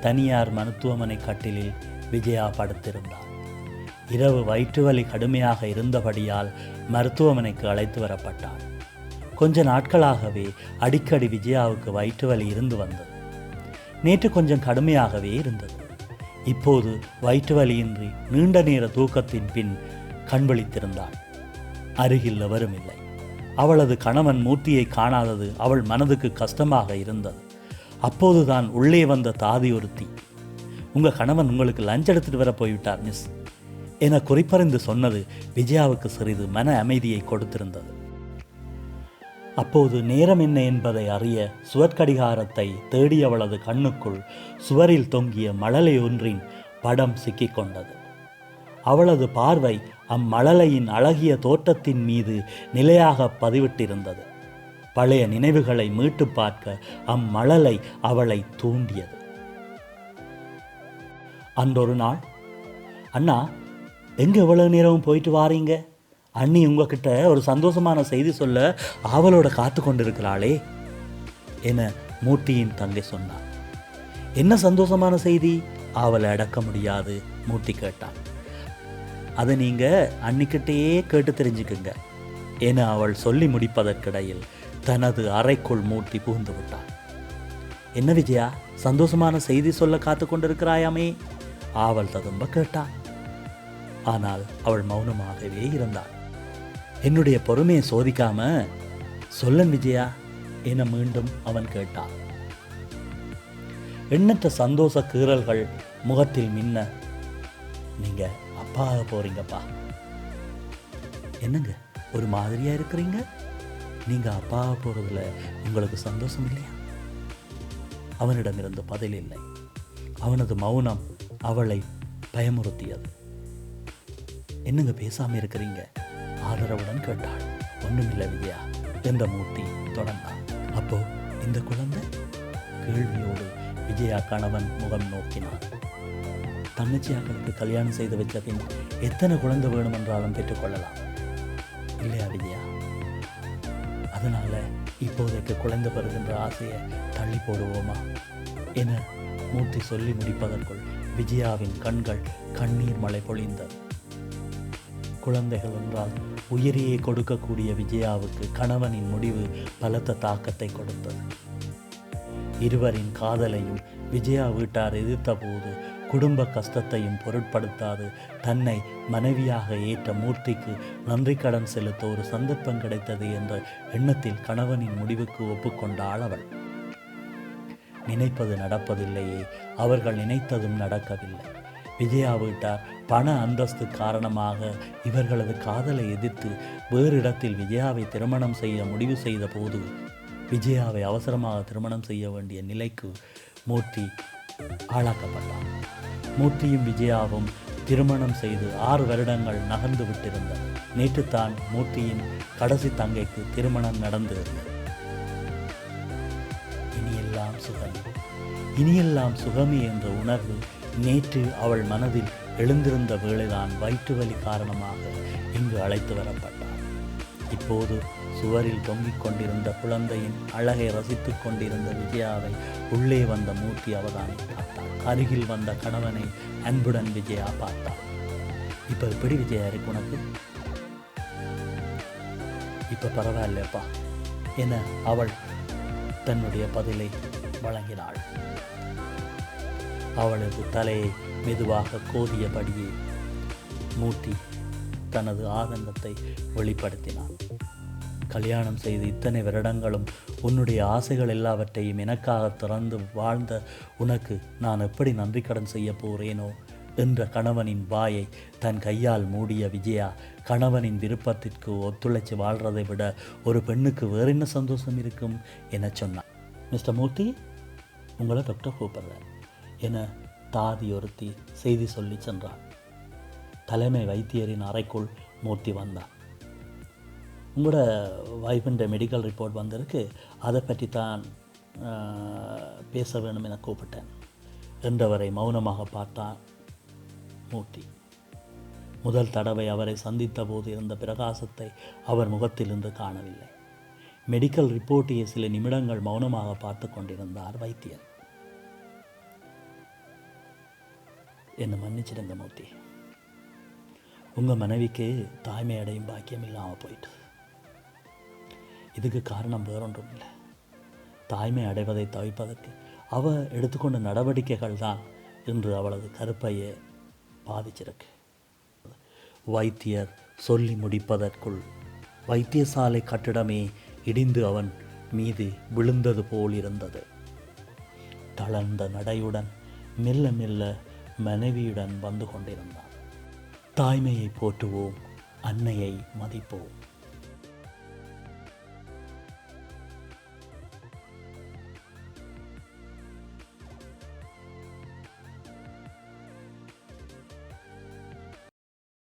தனியார் மருத்துவமனை கட்டிலில் விஜயா படுத்திருந்தார் இரவு வயிற்று வலி கடுமையாக இருந்தபடியால் மருத்துவமனைக்கு அழைத்து வரப்பட்டார் கொஞ்ச நாட்களாகவே அடிக்கடி விஜயாவுக்கு வயிற்று வலி இருந்து வந்தது. நேற்று கொஞ்சம் கடுமையாகவே இருந்தது. இப்போது வயிற்று வலியின்றி நீண்ட நேர தூக்கத்தின் பின் கண்விழித்திருந்தாள் அருகில் எவரும் இல்லை அவளது கணவன் மூர்த்தியை காணாதது அவள் மனதுக்கு கஷ்டமாக இருந்தது. அப்போதுதான் உள்ளே வந்த தாதி ஒருத்தி உங்கள் கணவன் உங்களுக்கு லஞ்ச் எடுத்துகிட்டு வர போய்விட்டார் மிஸ் என குறிப்பறிந்து சொன்னது விஜயாவுக்கு சிறிது மன அமைதியை கொடுத்திருந்தது. அப்போது நேரம் என்ன என்பதை அறிய சுவர்க்கடிகாரத்தை தேடியவளது கண்ணுக்குள் சுவரில் தொங்கிய மழலை ஒன்றின் படம் சிக்கிக்கொண்டது. அவளது பார்வை அம்மழலையின் அழகிய தோற்றத்தின் மீது நிலையாக பதிவிட்டிருந்தது. பழைய நினைவுகளை மீட்டு பார்க்க அம்மழலை அவளை தூண்டியது. அன்றொரு நாள் அண்ணா எங்க இவ்வளவு நேரம் போயிட்டு வாரீங்க? அண்ணி உங்ககிட்ட ஒரு சந்தோஷமான செய்தி சொல்ல ஆவலோட காத்து கொண்டிருக்கிறாளே என மூட்டியின் தங்கை சொன்னார் என்ன சந்தோஷமான செய்தி? அவளை அடக்க முடியாது மூட்டி கேட்டான் அதை நீங்க அன்னிக்கிட்டேயே கேட்டு தெரிஞ்சுக்குங்க என அவள் சொல்லி முடிப்பதற்கிடையில் தனது அறைக்குள் மூட்டி புகுந்து விட்டாள் என்ன விஜயா சந்தோஷமான செய்தி சொல்ல காத்து கொண்டிருக்கிறாயாமே? ஆவல் ததும்ப கேட்டான். ஆனால் அவள் மௌனமாகவே இருந்தாள். என்னுடைய பொறுமையை சோதிக்காம சொல்லன் விஜயா என மீண்டும் அவன் கேட்டான். எண்ணற்ற சந்தோஷ கீறல்கள் முகத்தில் மின்ன நீங்க அப்பாக போறீங்கப்பா. என்னங்க ஒரு மாதிரியா இருக்கிறீங்க? நீங்க அப்பா போறதுல உங்களுக்கு சந்தோஷம் இல்லையா? அவனிடமிருந்து பதில் இல்லை. அவனது மௌனம் அவளை பயமுறுத்தியது. என்னங்க பேசாம இருக்கிறீங்க? ஆதரவுடன் கேட்டாள். ஒன்றுமில்லை விஜயா என்ற மூர்த்தி தொடர்ந்தான் அப்போ இந்த குழந்தை? கேள்வியோடு விஜயா கணவன் முகம் நோக்கினான். தங்கச்சியாக்களுக்கு கல்யாணம் செய்து வச்ச பின் எத்தனை குழந்தை வேணுமென்றாலும் பெற்றுக்கொள்ளலாம் இல்லையா விஜயா அதனால் இப்போதைக்கு குழந்தை பெறுகின்ற ஆசையை தள்ளி போடுவோமா? என மூர்த்தி சொல்லி முடிப்பதற்குள் விஜயாவின் கண்கள் கண்ணீர் மழை பொழிந்தது குழந்தைகள் என்றால் உயிரியை கொடுக்கக்கூடிய விஜயாவுக்கு கணவனின் முடிவு பலத்த தாக்கத்தை கொடுத்தது. இருவரின் காதலையும் விஜயா வீட்டார் எதிர்த்தபோது குடும்ப கஷ்டத்தையும் பொருட்படுத்தாது. தன்னை மனைவியாக ஏற்ற மூர்த்திக்கு நன்றி கடன் செலுத்த ஒரு சந்தர்ப்பம் கிடைத்தது என்ற எண்ணத்தில் கணவனின் முடிவுக்கு ஒப்புக்கொண்டாள் அவள் நினைப்பது நடப்பதில்லையே அவர்கள் நினைத்ததும் நடக்கவில்லை. விஜயா வீட்டார் பண அந்தஸ்து காரணமாக இவர்களது காதலை எதிர்த்து வேறு இடத்தில் விஜயாவை திருமணம் செய்ய முடிவு செய்த போது விஜயாவை அவசரமாக திருமணம் செய்ய வேண்டிய நிலைக்கு மூர்த்தி ஆளாக்கப்பட்டார் மூர்த்தியும் விஜயாவும் திருமணம் செய்து ஆறு வருடங்கள் நகர்ந்து விட்டிருந்தனர் நேற்று தான் மூர்த்தியின் கடைசி தங்கைக்கு திருமணம் நடந்திருந்தது. இனியெல்லாம் சுகமே. இனியெல்லாம் சுகமே என்ற உணர்வு நேற்று அவள் மனதில் எழுந்திருந்த வேளைதான் வயிற்று வலி காரணமாக இங்கு அழைத்து வரப்பட்டார் இப்போது சுவரில் தொங்கிக் கொண்டிருந்த குழந்தையின் அழகை ரசித்துக் கொண்டிருந்த விஜயாவை உள்ளே வந்த மூர்த்தி அவதானி அருகில் வந்த கணவனை அன்புடன் விஜயா பார்த்தாள் இப்ப எப்படி விஜயா இருக்கு உனக்கு? இப்ப பரவாயில்லப்பா என அவள் தன்னுடைய பதிலை வழங்கினாள். அவளது தலையை மெதுவாக கோதியபடியே மூர்த்தி தனது ஆதங்கத்தை வெளிப்படுத்தினான். கல்யாணம் செய்து இத்தனை வருடங்களும் உன்னுடைய ஆசைகள் எல்லாவற்றையும் எனக்காக திறந்து வாழ்ந்த உனக்கு நான் எப்படி நன்றி கடன் செய்ய போகிறேனோ என்ற கணவனின் வாயை தன் கையால் மூடிய விஜயா கணவனின் விருப்பத்திற்கு ஒத்துழைச்சு வாழ்றதை விட ஒரு பெண்ணுக்கு வேற என்ன சந்தோஷம் இருக்கும் என சொன்னான். மிஸ்டர் மூர்த்தி உங்களை டாக்டர் கூப்பிடுறேன் என தாதி ஒருத்தி செய்தி சொல்லி சென்றான் தலைமை வைத்தியரின் அறைக்குள் மூர்த்தி வந்தான். உங்களோட வைஃபுன்ற மெடிக்கல் ரிப்போர்ட் வந்திருக்கு. அதை பற்றி தான் பேச வேணும் என கூப்பிட்டேன். என்றவரை மௌனமாக பார்த்தான் மூர்த்தி. முதல் தடவை அவரை சந்தித்த போது இருந்த பிரகாசத்தை அவர் முகத்தில் இருந்து காணவில்லை மெடிக்கல் ரிப்போர்ட்டையே சில நிமிடங்கள் மௌனமாக பார்த்து கொண்டிருந்தார் வைத்தியர் என்னை மன்னிச்சிடுங்க மூர்த்தி. உங்கள் மனைவிக்கு தாய்மை அடையும் பாக்கியம் இல்லாமல் போயிட்டு. இதுக்கு காரணம் வேறொன்றும் இல்லை தாய்மை அடைவதை தவிப்பதற்கு அவ எடுத்துக்கொண்ட நடவடிக்கைகள் தான் இன்று அவளது கருப்பையை பாதிச்சிருக்கு. வைத்தியர் சொல்லி முடிப்பதற்குள் வைத்தியசாலை கட்டிடமே இடிந்து அவன் மீது விழுந்தது போல் இருந்தது தளர்ந்த நடையுடன் மெல்ல மெல்ல மனைவியுடன் வந்து கொண்டிருந்தான். தாய்மையை போற்றுவோம் அன்னையை மதிப்போம்.